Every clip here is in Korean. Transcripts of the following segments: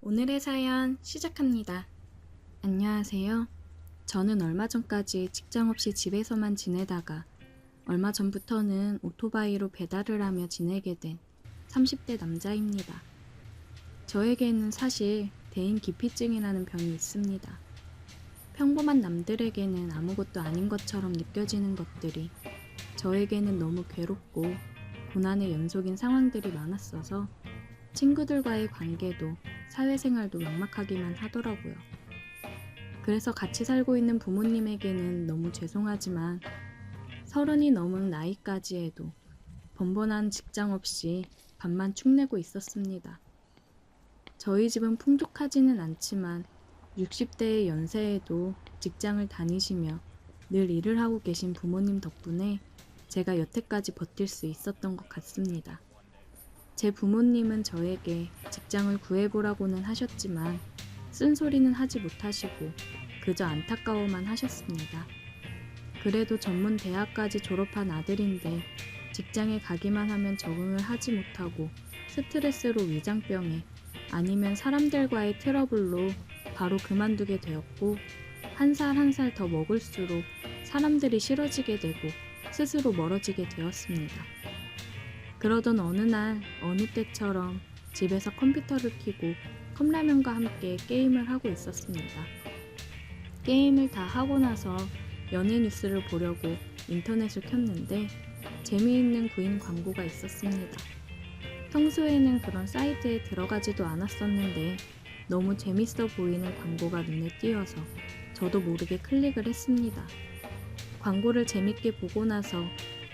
오늘의 사연 시작합니다. 안녕하세요. 저는 얼마 전까지 직장 없이 집에서만 지내다가 얼마 전부터는 오토바이로 배달을 하며 지내게 된 30대 남자입니다. 저에게는 사실 대인 기피증이라는 병이 있습니다. 평범한 남들에게는 아무것도 아닌 것처럼 느껴지는 것들이 저에게는 너무 괴롭고 고난의 연속인 상황들이 많았어서 친구들과의 관계도 사회생활도 막막하기만 하더라고요. 그래서 같이 살고 있는 부모님에게는 너무 죄송하지만 서른이 넘은 나이까지 해도 번번한 직장 없이 밥만 축내고 있었습니다. 저희 집은 풍족하지는 않지만 60대의 연세에도 직장을 다니시며 늘 일을 하고 계신 부모님 덕분에 제가 여태까지 버틸 수 있었던 것 같습니다. 제 부모님은 저에게 직장을 구해보라고는 하셨지만 쓴소리는 하지 못하시고 그저 안타까워만 하셨습니다. 그래도 전문 대학까지 졸업한 아들인데 직장에 가기만 하면 적응을 하지 못하고 스트레스로 위장병에 아니면 사람들과의 트러블로 바로 그만두게 되었고 한 살 한 살 더 먹을수록 사람들이 싫어지게 되고 스스로 멀어지게 되었습니다. 그러던 어느 날 어느 때처럼 집에서 컴퓨터를 켜고 컵라면과 함께 게임을 하고 있었습니다. 게임을 다 하고 나서 연예 뉴스를 보려고 인터넷을 켰는데 재미있는 구인 광고가 있었습니다. 평소에는 그런 사이트에 들어가지도 않았었는데 너무 재밌어 보이는 광고가 눈에 띄어서 저도 모르게 클릭을 했습니다. 광고를 재밌게 보고 나서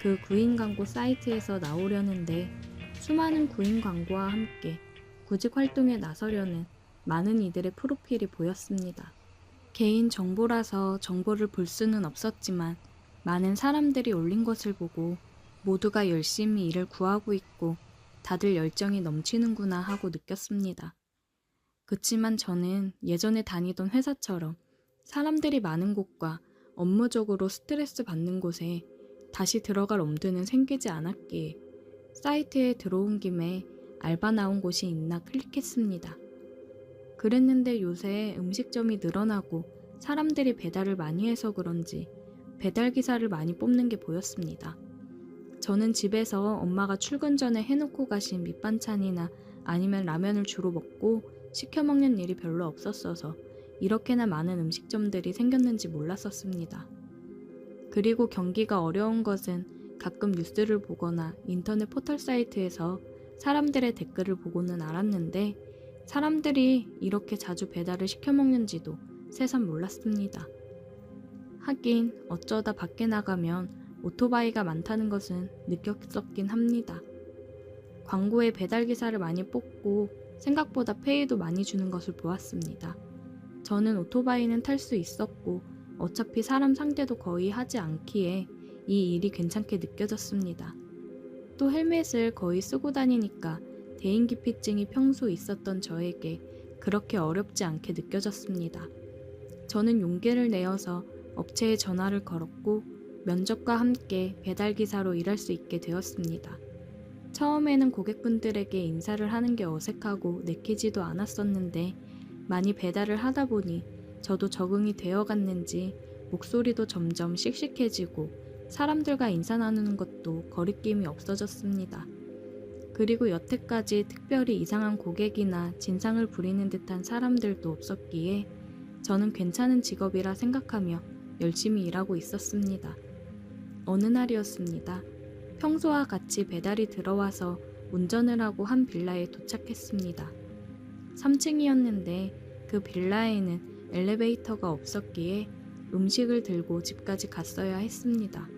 그 구인 광고 사이트에서 나오려는데 수많은 구인 광고와 함께 구직 활동에 나서려는 많은 이들의 프로필이 보였습니다. 개인 정보라서 정보를 볼 수는 없었지만 많은 사람들이 올린 것을 보고 모두가 열심히 일을 구하고 있고 다들 열정이 넘치는구나 하고 느꼈습니다. 그치만 저는 예전에 다니던 회사처럼 사람들이 많은 곳과 업무적으로 스트레스 받는 곳에 다시 들어갈 엄두는 생기지 않았기에 사이트에 들어온 김에 알바 나온 곳이 있나 클릭했습니다. 그랬는데 요새 음식점이 늘어나고 사람들이 배달을 많이 해서 그런지 배달 기사를 많이 뽑는 게 보였습니다. 저는 집에서 엄마가 출근 전에 해놓고 가신 밑반찬이나 아니면 라면을 주로 먹고 시켜 먹는 일이 별로 없었어서 이렇게나 많은 음식점들이 생겼는지 몰랐었습니다. 그리고 경기가 어려운 것은 가끔 뉴스를 보거나 인터넷 포털 사이트에서 사람들의 댓글을 보고는 알았는데 사람들이 이렇게 자주 배달을 시켜 먹는지도 새삼 몰랐습니다. 하긴 어쩌다 밖에 나가면 오토바이가 많다는 것은 느꼈었긴 합니다. 광고에 배달 기사를 많이 뽑고 생각보다 페이도 많이 주는 것을 보았습니다. 저는 오토바이는 탈 수 있었고 어차피 사람 상대도 거의 하지 않기에 이 일이 괜찮게 느껴졌습니다. 또 헬멧을 거의 쓰고 다니니까 대인기피증이 평소 있었던 저에게 그렇게 어렵지 않게 느껴졌습니다. 저는 용기를 내어서 업체에 전화를 걸었고 면접과 함께 배달기사로 일할 수 있게 되었습니다. 처음에는 고객분들에게 인사를 하는 게 어색하고 내키지도 않았었는데 많이 배달을 하다 보니 저도 적응이 되어 갔는지 목소리도 점점 씩씩해지고 사람들과 인사 나누는 것도 거리낌이 없어졌습니다. 그리고 여태까지 특별히 이상한 고객이나 진상을 부리는 듯한 사람들도 없었기에 저는 괜찮은 직업이라 생각하며 열심히 일하고 있었습니다. 어느 날이었습니다. 평소와 같이 배달이 들어와서 운전을 하고 한 빌라에 도착했습니다. 3층이었는데 그 빌라에는 엘리베이터가 없었기에 음식을 들고 집까지 갔어야 했습니다.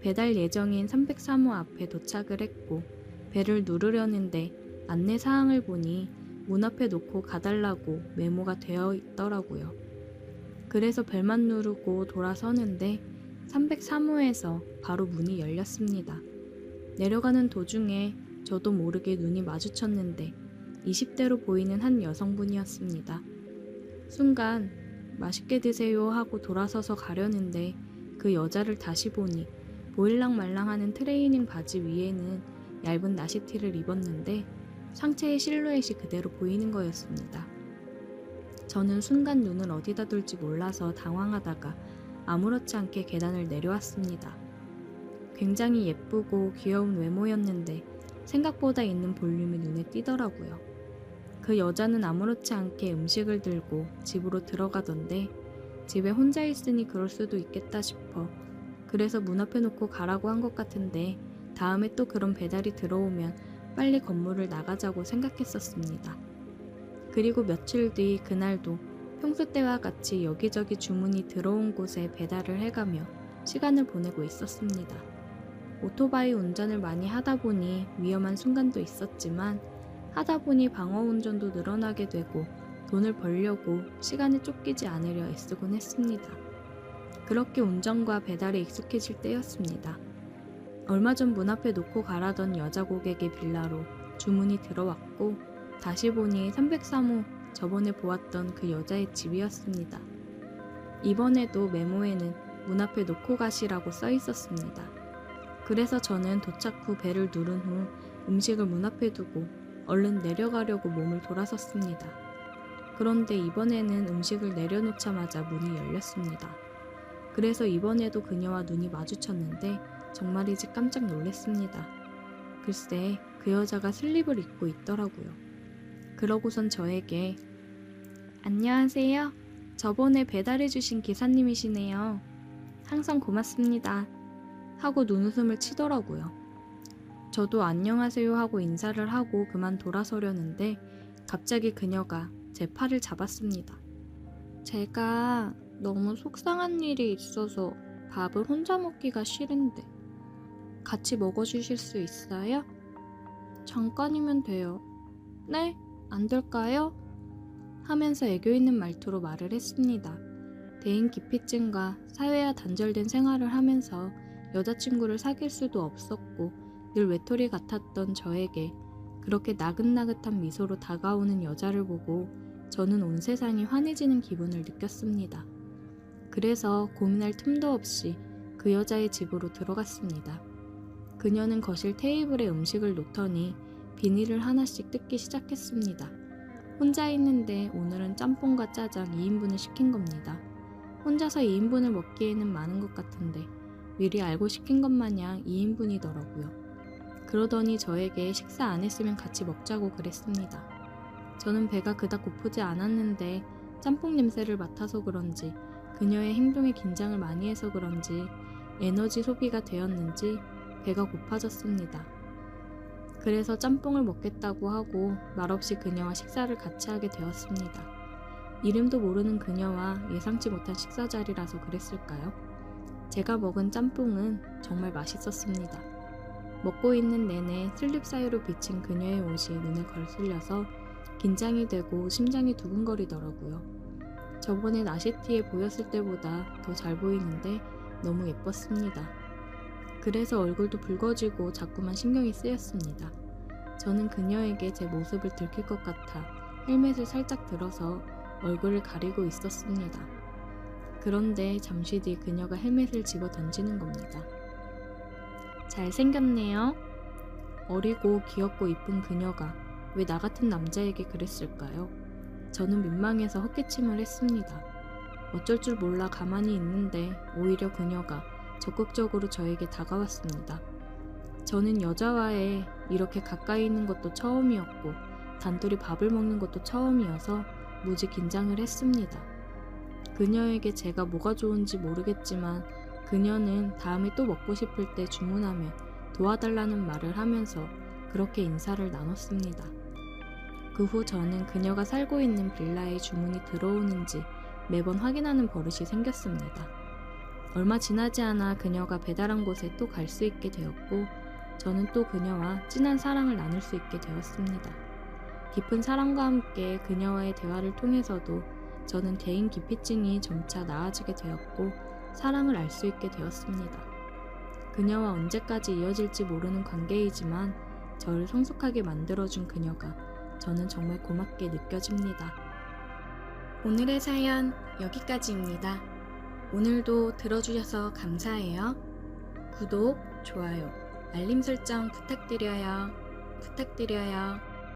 배달 예정인 303호 앞에 도착을 했고 배를 누르려는데 안내 사항을 보니 문 앞에 놓고 가달라고 메모가 되어 있더라고요. 그래서 벨만 누르고 돌아서는데 303호에서 바로 문이 열렸습니다. 내려가는 도중에 저도 모르게 눈이 마주쳤는데 20대로 보이는 한 여성분이었습니다. 순간 맛있게 드세요 하고 돌아서서 가려는데 그 여자를 다시 보니 보일랑 말랑하는 트레이닝 바지 위에는 얇은 나시티를 입었는데 상체의 실루엣이 그대로 보이는 거였습니다. 저는 순간 눈을 어디다 둘지 몰라서 당황하다가 아무렇지 않게 계단을 내려왔습니다. 굉장히 예쁘고 귀여운 외모였는데 생각보다 있는 볼륨이 눈에 띄더라고요. 그 여자는 아무렇지 않게 음식을 들고 집으로 들어가던데 집에 혼자 있으니 그럴 수도 있겠다 싶어 그래서 문 앞에 놓고 가라고 한 것 같은데 다음에 또 그런 배달이 들어오면 빨리 건물을 나가자고 생각했었습니다. 그리고 며칠 뒤 그날도 평소 때와 같이 여기저기 주문이 들어온 곳에 배달을 해가며 시간을 보내고 있었습니다. 오토바이 운전을 많이 하다 보니 위험한 순간도 있었지만 하다 보니 방어 운전도 늘어나게 되고 돈을 벌려고 시간에 쫓기지 않으려 애쓰곤 했습니다. 그렇게 운전과 배달에 익숙해질 때였습니다. 얼마 전 문 앞에 놓고 가라던 여자 고객의 빌라로 주문이 들어왔고 다시 보니 303호 저번에 보았던 그 여자의 집이었습니다. 이번에도 메모에는 문 앞에 놓고 가시라고 써 있었습니다. 그래서 저는 도착 후 배를 누른 후 음식을 문 앞에 두고 얼른 내려가려고 몸을 돌아섰습니다. 그런데 이번에는 음식을 내려놓자마자 문이 열렸습니다. 그래서 이번에도 그녀와 눈이 마주쳤는데 정말이지 깜짝 놀랐습니다. 글쎄, 그 여자가 슬립을 입고 있더라고요. 그러고선 저에게 안녕하세요. 저번에 배달해주신 기사님이시네요. 항상 고맙습니다. 하고 눈웃음을 치더라고요. 저도 안녕하세요 하고 인사를 하고 그만 돌아서려는데 갑자기 그녀가 제 팔을 잡았습니다. 제가 너무 속상한 일이 있어서 밥을 혼자 먹기가 싫은데 같이 먹어주실 수 있어요? 잠깐이면 돼요. 네? 안 될까요? 하면서 애교 있는 말투로 말을 했습니다. 대인 기피증과 사회와 단절된 생활을 하면서 여자친구를 사귈 수도 없었고 늘 외톨이 같았던 저에게 그렇게 나긋나긋한 미소로 다가오는 여자를 보고 저는 온 세상이 환해지는 기분을 느꼈습니다. 그래서 고민할 틈도 없이 그 여자의 집으로 들어갔습니다. 그녀는 거실 테이블에 음식을 놓더니 비닐을 하나씩 뜯기 시작했습니다. 혼자 있는데 오늘은 짬뽕과 짜장 2인분을 시킨 겁니다. 혼자서 2인분을 먹기에는 많은 것 같은데 미리 알고 시킨 것 마냥 2인분이더라고요. 그러더니 저에게 식사 안 했으면 같이 먹자고 그랬습니다. 저는 배가 그닥 고프지 않았는데 짬뽕 냄새를 맡아서 그런지 그녀의 행동에 긴장을 많이 해서 그런지 에너지 소비가 되었는지 배가 고파졌습니다. 그래서 짬뽕을 먹겠다고 하고 말없이 그녀와 식사를 같이 하게 되었습니다. 이름도 모르는 그녀와 예상치 못한 식사 자리라서 그랬을까요? 제가 먹은 짬뽕은 정말 맛있었습니다. 먹고 있는 내내 슬립 사이로 비친 그녀의 옷이 눈에 걸슬려서 긴장이 되고 심장이 두근거리더라고요. 저번에 나시티에 보였을 때보다 더 잘 보이는데 너무 예뻤습니다. 그래서 얼굴도 붉어지고 자꾸만 신경이 쓰였습니다. 저는 그녀에게 제 모습을 들킬 것 같아 헬멧을 살짝 들어서 얼굴을 가리고 있었습니다. 그런데 잠시 뒤 그녀가 헬멧을 집어 던지는 겁니다. 잘생겼네요. 어리고 귀엽고 이쁜 그녀가 왜 나 같은 남자에게 그랬을까요? 저는 민망해서 헛기침을 했습니다. 어쩔 줄 몰라 가만히 있는데 오히려 그녀가 적극적으로 저에게 다가왔습니다. 저는 여자와의 이렇게 가까이 있는 것도 처음이었고 단둘이 밥을 먹는 것도 처음이어서 무지 긴장을 했습니다. 그녀에게 제가 뭐가 좋은지 모르겠지만 그녀는 다음에 또 먹고 싶을 때 주문하면 도와달라는 말을 하면서 그렇게 인사를 나눴습니다. 그 후 저는 그녀가 살고 있는 빌라에 주문이 들어오는지 매번 확인하는 버릇이 생겼습니다. 얼마 지나지 않아 그녀가 배달한 곳에 또 갈 수 있게 되었고 저는 또 그녀와 진한 사랑을 나눌 수 있게 되었습니다. 깊은 사랑과 함께 그녀와의 대화를 통해서도 저는 대인 기피증이 점차 나아지게 되었고 사랑을 알 수 있게 되었습니다. 그녀와 언제까지 이어질지 모르는 관계이지만 저를 성숙하게 만들어준 그녀가 저는 정말 고맙게 느껴집니다. 오늘의 사연 여기까지입니다. 오늘도 들어주셔서 감사해요. 구독, 좋아요, 알림 설정 부탁드려요. 부탁드려요.